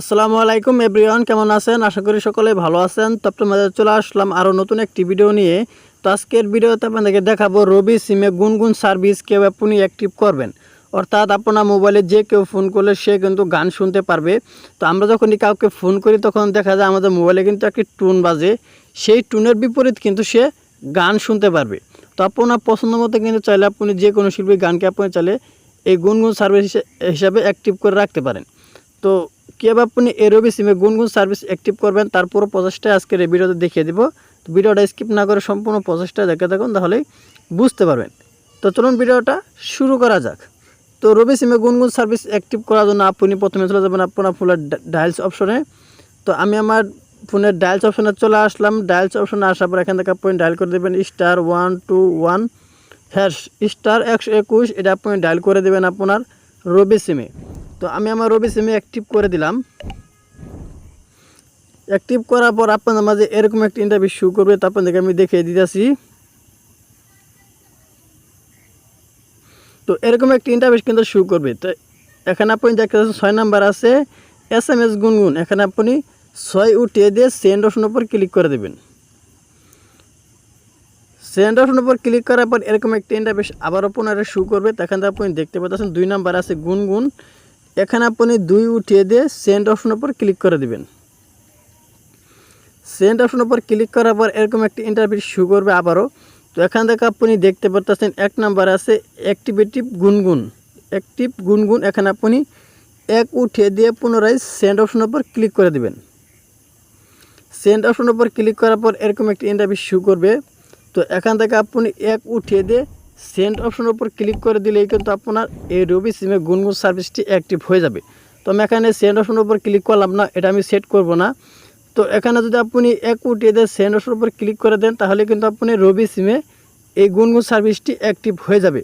আসসালামু আলাইকুম এভরিওয়ান, কেমন আছেন? আশা করি সকলে ভালো আছেন। তো আপনার মাঝে চলে আসলাম আরও নতুন একটি ভিডিও নিয়ে। তো আজকের ভিডিওতে আপনাদেরকে দেখাবো রবি সিমে গুনগুন সার্ভিস কেউ আপনি অ্যাক্টিভ করবেন। অর্থাৎ আপনার মোবাইলে যে কেউ ফোন করলে সে কিন্তু গান শুনতে পারবে। তো আমরা যখনই কাউকে ফোন করি, তখন দেখা যায় আমাদের মোবাইলে কিন্তু একটি টুন বাজে। সেই টুনের বিপরীত কিন্তু সে গান শুনতে পারবে। তো আপনার পছন্দ মতো কিন্তু চাইলে আপনি যে কোনো শিল্পীর গানকে আপনি চাইলে এই গুনগুন সার্ভিস হিসাবে অ্যাক্টিভ করে রাখতে পারেন। তো কীভাবে আপনি এরবি সিমে গুনগুন সার্ভিস অ্যাক্টিভ করবেন, তার পুরো প্রসেসটা আজকের এই ভিডিওতে দেখিয়ে দিব। তো ভিডিওটা স্কিপ না করে সম্পূর্ণ প্রসেসটা দেখে থাকুন, তাহলেই বুঝতে পারবেন। তো চলুন ভিডিওটা শুরু করা যাক। তো রবি সিমে গুনগুন সার্ভিস অ্যাক্টিভ করার জন্য আপনি প্রথমে চলে যাবেন আপনার ফোনের ডায়ালস অপশনে। তো আমি আমার ফোনের ডায়ালস অপশনে চলে আসলাম। ডায়ালস অপশনে আসার পর এখান থেকে আপনি ডায়াল করে দেবেন star one two one, hash, star একশো একুশ, এটা আপনি ডায়াল করে দেবেন আপনার রবি সিমে। তো আমি আমার রবি সিমে অ্যাক্টিভ করে দিলাম। অ্যাক্টিভ করার পর আপনাদের মাঝে এরকম একটা ইন্টারভিউ শুরু করবে, তো আপনাদেরকে আমি দেখিয়ে দিতেছি। তো এরকম একটি ইন্টারভিউ কিন্তু শুরু করবে। তো এখানে আপনি দেখতে ছয় নাম্বার আছে এস এম এস গুনগুন। এখানে আপনি ছয় উঠিয়ে দিয়ে সেন্ড অপশন উপর ক্লিক করে দেবেন। সেন্ড অপশন উপর ক্লিক করার পর এরকম একটি ইন্টারভিউ আবারও পুনরায় শুরু করবে। তো এখানে আপনি দেখতে পাচ্ছেন দুই নাম্বার আছে গুনগুন। এখানে আপনি দুই উঠিয়ে দিয়ে সেন্ড অপশন উপর ক্লিক করে দিবেন। সেন্ড অপশন উপর ক্লিক করার পর এরকম একটি ইন্টারভিউ শু করবে আবারও। তো এখান থেকে আপনি দেখতে পাচ্ছেন এক নাম্বার আছে অ্যাক্টিভেটিভ গুনগুন। অ্যাক্টিভ গুনগুন এখানে আপনি এক উঠিয়ে দিয়ে পুনরায় সেন্ড অপশন উপর ক্লিক করে দিবেন। সেন্ড অপশন উপর ক্লিক করার পর এরকম একটি ইন্টারভিউ শু করবে। তো এখান থেকে আপনি এক উঠিয়ে দিয়ে সেন্ড অপশন উপর ক্লিক করে দিলেই কিন্তু আপনার এই রবি সিমে গুনগুন সার্ভিসটি অ্যাক্টিভ হয়ে যাবে। তো আমি এখানে সেন্ড অপশন উপর ক্লিক করলাম না, এটা আমি সেট করব না। তো এখানে যদি আপনি এক উঠিয়ে দিয়ে সেন্ড অপশন উপর ক্লিক করে দেন, তাহলে কিন্তু আপনি রবি সিমে এই গুনগুন সার্ভিসটি অ্যাক্টিভ হয়ে যাবে।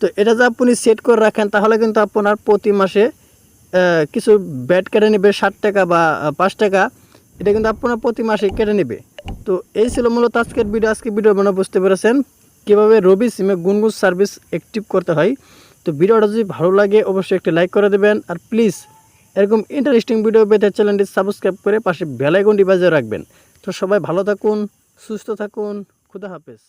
তো এটা যদি আপনি সেট করে রাখেন, তাহলে কিন্তু আপনার প্রতি মাসে কিছু ব্যাট কেটে নেবে, ষাট টাকা বা পাঁচ টাকা, এটা কিন্তু আপনার প্রতি মাসে কেটে নেবে। তো এই ছিল মূলত আজকের ভিডিও। আজকে ভিডিও মানে বুঝতে পেরেছেন। কীভাবে রবি সিমে গুনগুন সার্ভিস অ্যাক্টিভ করতে হয়? তো ভিডিওটা যদি ভালো লাগে, অবশ্যই একটি লাইক করে দেবেন। আর প্লিজ, এরকম ইন্টারেস্টিং ভিডিও পেতে চ্যানেলটি সাবস্ক্রাইব করে পাশে বেলাইকনটি বাজিয়ে রাখবেন। তো সবাই ভালো থাকুন, সুস্থ থাকুন, খুদা হাফেজ।